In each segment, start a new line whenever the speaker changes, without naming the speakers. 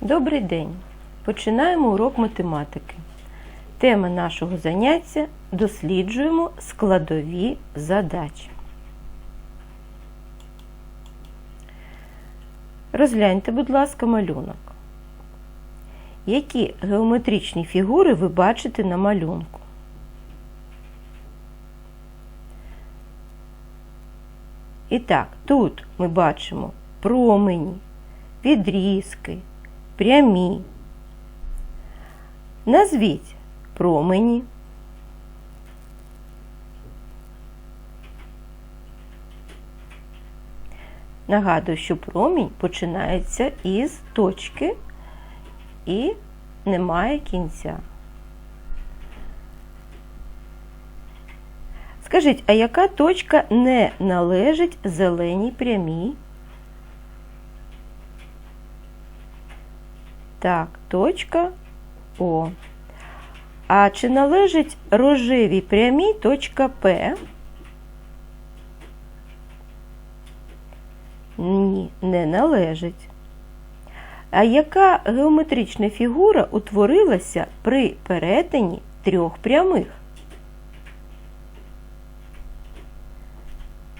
Добрий день! Починаємо урок математики. Тема нашого заняття досліджуємо складові задачі. Розгляньте, будь ласка, малюнок. Які геометричні фігури ви бачите на малюнку? І так, тут ми бачимо промені, відрізки, прямі. Назвіть промені. Нагадую, що промінь починається із точки і немає кінця. Скажіть, а яка точка не належить зеленій прямій? Так, точка О. А чи належить рожевій прямій точка П? Ні, не належить. А яка геометрична фігура утворилася при перетині трьох прямих?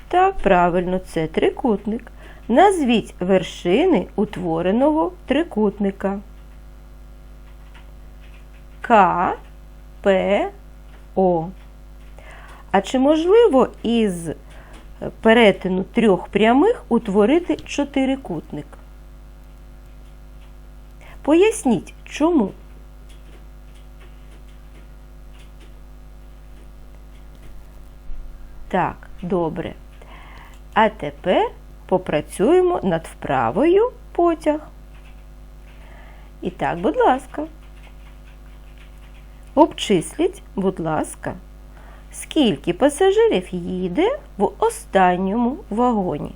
Так, правильно, це трикутник. Назвіть вершини утвореного трикутника. К, П, О. А чи можливо із перетину трьох прямих утворити чотирикутник? Поясніть, чому? Так, добре. А тепер попрацюємо над вправою потяг. І так, будь ласка. Обчисліть, будь ласка, скільки пасажирів їде в останньому вагоні.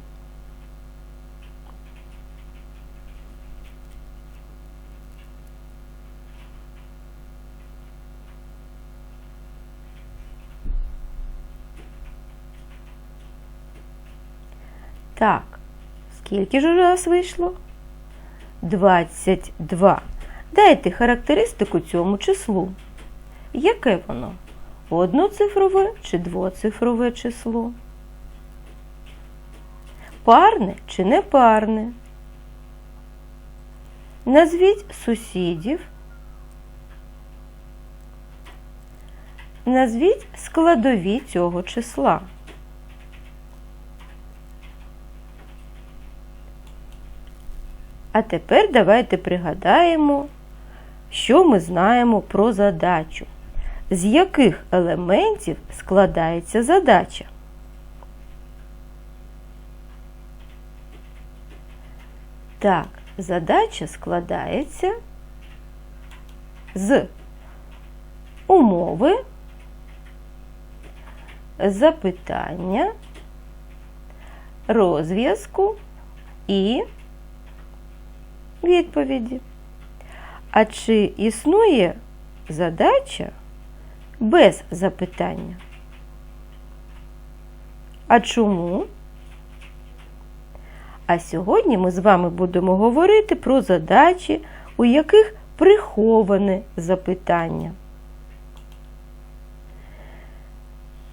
Так, скільки ж у нас вийшло? 22. Дайте характеристику цьому числу. Яке воно? Одноцифрове чи двоцифрове число? Парне чи непарне? Назвіть сусідів. Назвіть складові цього числа. А тепер давайте пригадаємо, що ми знаємо про задачу. З яких елементів складається задача? Так, задача складається з умови, запитання, розв'язку і відповіді. А чи існує задача без запитання? А чому? А сьогодні ми з вами будемо говорити про задачі, у яких приховане запитання.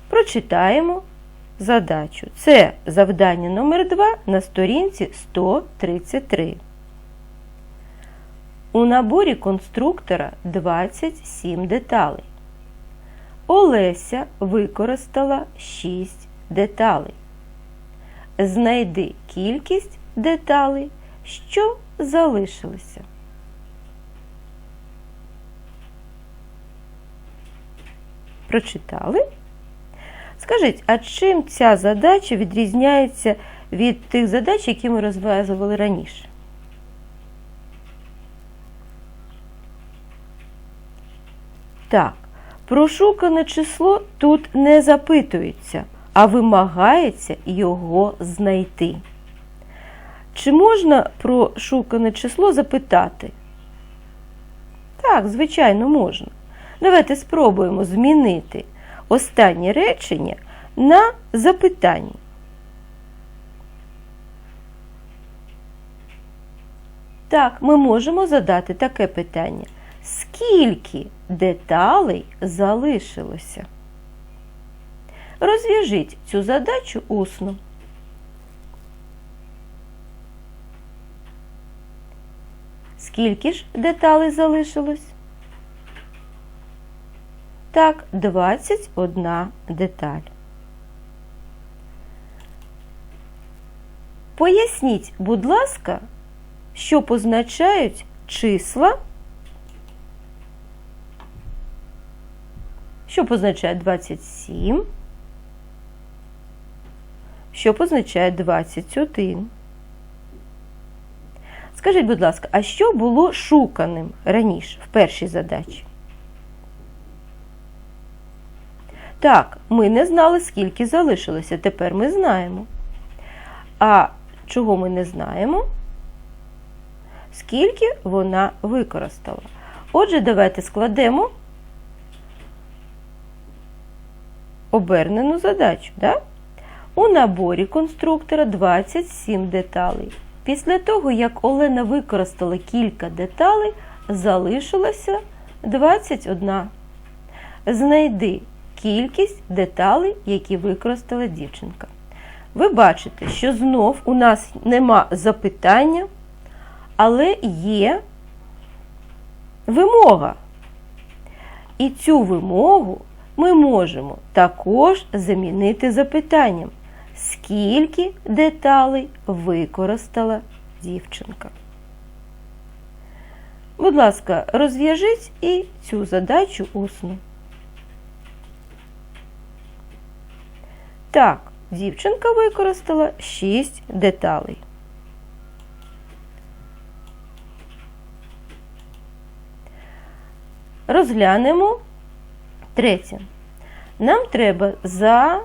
Прочитаємо задачу. Це завдання номер 2 на сторінці 133. У наборі конструктора 27 деталей. Олеся використала 6 деталей. Знайди кількість деталей, що залишилися. Прочитали? Скажіть, а чим ця задача відрізняється від тих задач, які ми розв'язували раніше? Так, прошукане число тут не запитується, а вимагається його знайти. Чи можна про шукане число запитати? Так, звичайно, можна. Давайте спробуємо змінити останнє речення на запитання. Так, ми можемо задати таке питання. Скільки деталей залишилося? Розв'яжіть цю задачу усно. Скільки ж деталей залишилось? Так, 21 деталь. Поясніть, будь ласка, що позначають числа, що позначає 27, що позначає 21. Скажіть, будь ласка, а що було шуканим раніше в першій задачі? Так, ми не знали, скільки залишилося. Тепер ми знаємо. А чого ми не знаємо? Скільки вона використала. Отже, давайте складемо обернену задачу. Да? У наборі конструктора 27 деталей. Після того, як Олена використала кілька деталей, залишилося 21. Знайди кількість деталей, які використала дівчинка. Ви бачите, що знов у нас нема запитання, але є вимога. І цю вимогу ми можемо також замінити запитанням, скільки деталей використала дівчинка. Будь ласка, розв'яжіть і цю задачу усно. Так, дівчинка використала 6 деталей. Розглянемо третє. Нам треба за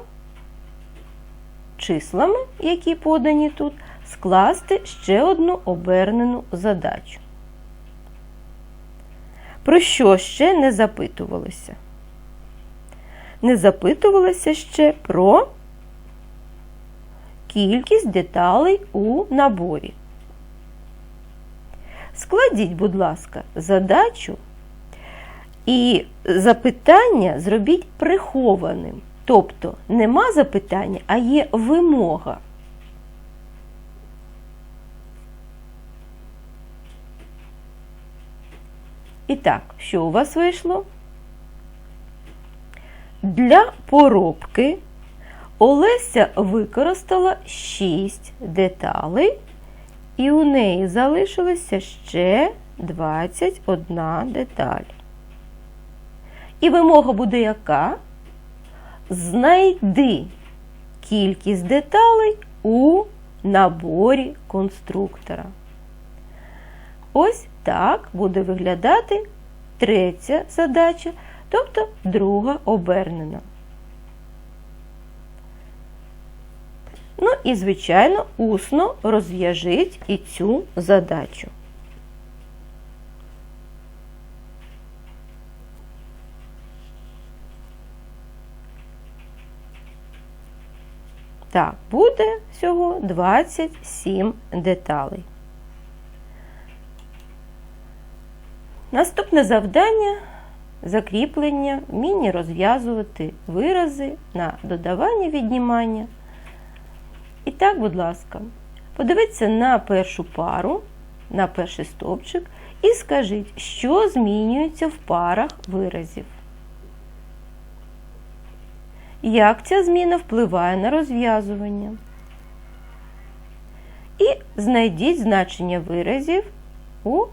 числами, які подані тут, скласти ще одну обернену задачу. Про що ще не запитувалося? Не запитувалося ще про кількість деталей у наборі. Складіть, будь ласка, задачу і запитання зробіть прихованим. Тобто нема запитання, а є вимога. І так, що у вас вийшло? Для поробки Олеся використала 6 деталей, і у неї залишилося ще 21 деталь. І вимога буде яка? Знайди кількість деталей у наборі конструктора. Ось так буде виглядати третя задача, тобто друга обернена. Ну і, звичайно, усно розв'яжіть і цю задачу. Так, буде всього 27 деталей. Наступне завдання закріплення, вміння розв'язувати вирази на додавання віднімання. І так, будь ласка, подивіться на першу пару, на перший стовпчик і скажіть, що змінюється в парах виразів. Як ця зміна впливає на розв'язування? І знайдіть значення виразів, у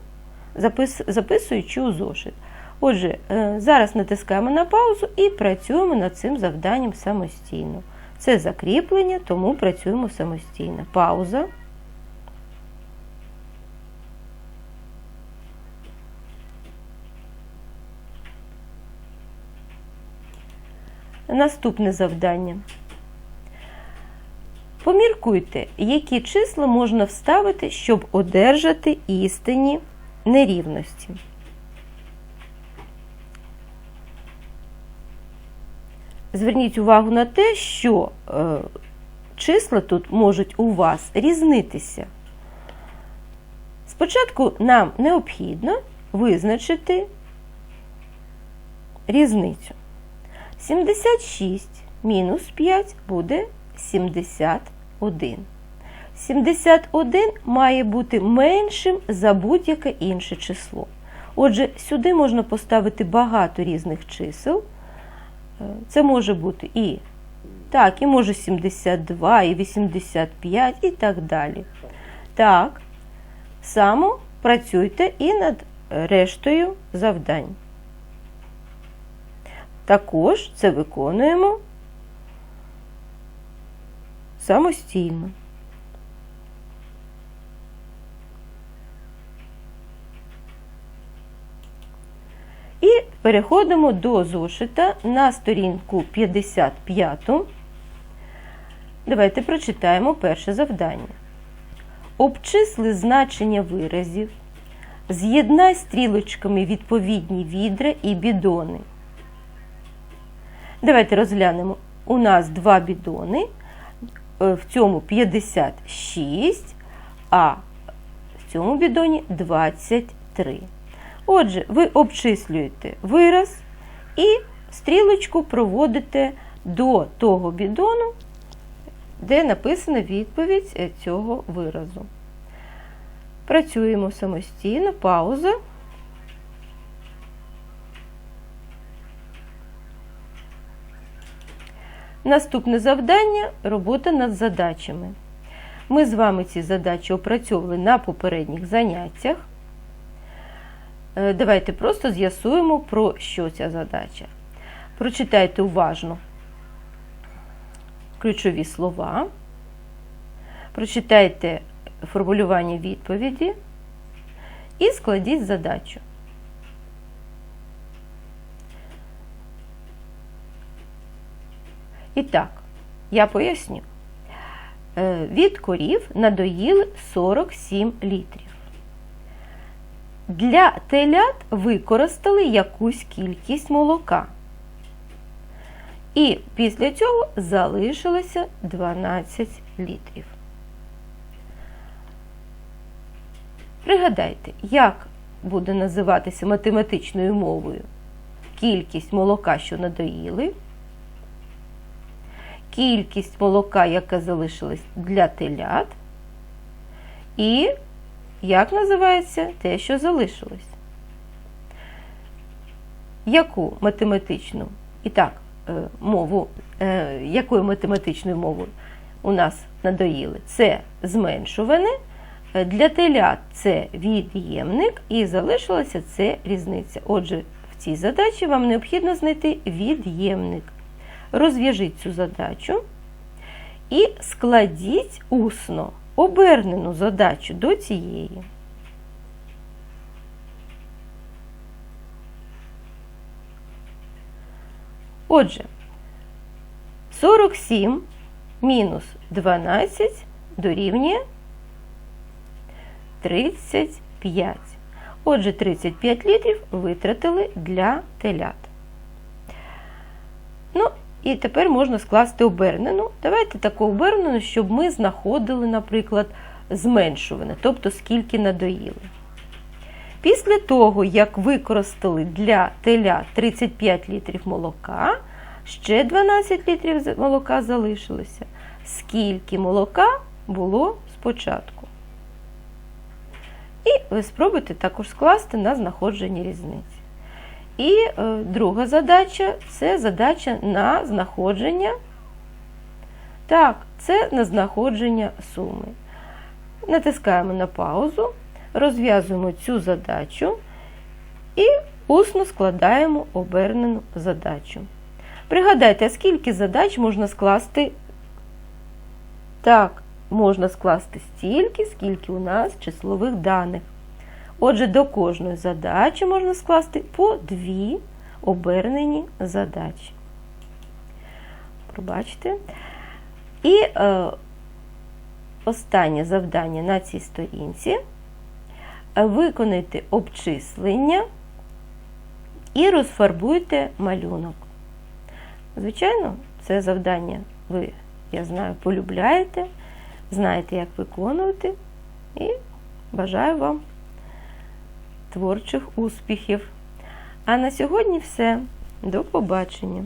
запис, записуючи у зошит. Отже, е, зараз натискаємо на паузу і працюємо над цим завданням самостійно. Це закріплення, тому працюємо самостійно. Пауза. Наступне завдання. Поміркуйте, які числа можна вставити, щоб одержати істинні нерівності. Зверніть увагу на те, що е, числа тут можуть у вас різнитися. Спочатку нам необхідно визначити різницю. 76 мінус 5 буде 71. 71 має бути меншим за будь-яке інше число. Отже, сюди можна поставити багато різних чисел. Е, Це може бути і так, і може 72, і 85, і так далі. Так, само працюйте і над рештою завдань. Також це виконуємо самостійно. І переходимо до зошита на сторінку 55. Давайте прочитаємо перше завдання. Обчисли значення виразів, з'єднай стрілочками відповідні відра і бідони. Давайте розглянемо. У нас два бідони, е, в цьому 56, а в цьому бідоні 23. Отже, ви обчислюєте вираз і стрілочку проводите до того бідону, де написана відповідь е, цього виразу. Працюємо самостійно, пауза. Наступне завдання робота над задачами. Ми з вами ці задачі опрацьовували на попередніх заняттях. Е, Давайте просто з'ясуємо, про що ця задача. Прочитайте уважно ключові слова, прочитайте формулювання відповіді і складіть задачу. І так, я поясню. Е, Від корів надоїли 47 літрів. Для телят використали якусь кількість молока. І після цього залишилося 12 літрів. Пригадайте, як буде називатися математичною мовою кількість молока, що надоїли, кількість молока, яка залишилась для телят, і як називається те, що залишилось. Яку математичну? І так, е, мову, е, якою математичною мовою у нас надоїли? Це зменшуване, е, для телят це від'ємник, і залишилася це різниця. Отже, в цій задачі вам необхідно знайти від'ємник. Розв'яжіть цю задачу і складіть усно обернену задачу до цієї. Отже, 47 мінус 12 дорівнює 35. Отже, 35 літрів витратили для телят. Ну, і тепер можна скласти обернену. Давайте таку обернену, щоб ми знаходили, наприклад, зменшуване, тобто скільки надоїли. Після того, як використали для теля 35 літрів молока, ще 12 літрів молока залишилося. Скільки молока було спочатку? І ви спробуйте також скласти на знаходження різниці. І е, друга задача це задача на знаходження. Так, це на знаходження суми. Натискаємо на паузу, розв'язуємо цю задачу і усно складаємо обернену задачу. Пригадайте, скільки задач можна скласти? Так, можна скласти стільки, скільки у нас числових даних. Отже, до кожної задачі можна скласти по дві обернені задачі. Пробачте. І е, останнє завдання на цій сторінці виконайте обчислення і розфарбуйте малюнок. Звичайно, це завдання ви, я знаю, полюбляєте, знаєте, як виконувати, і бажаю вам творчих успіхів. А на сьогодні все. До побачення!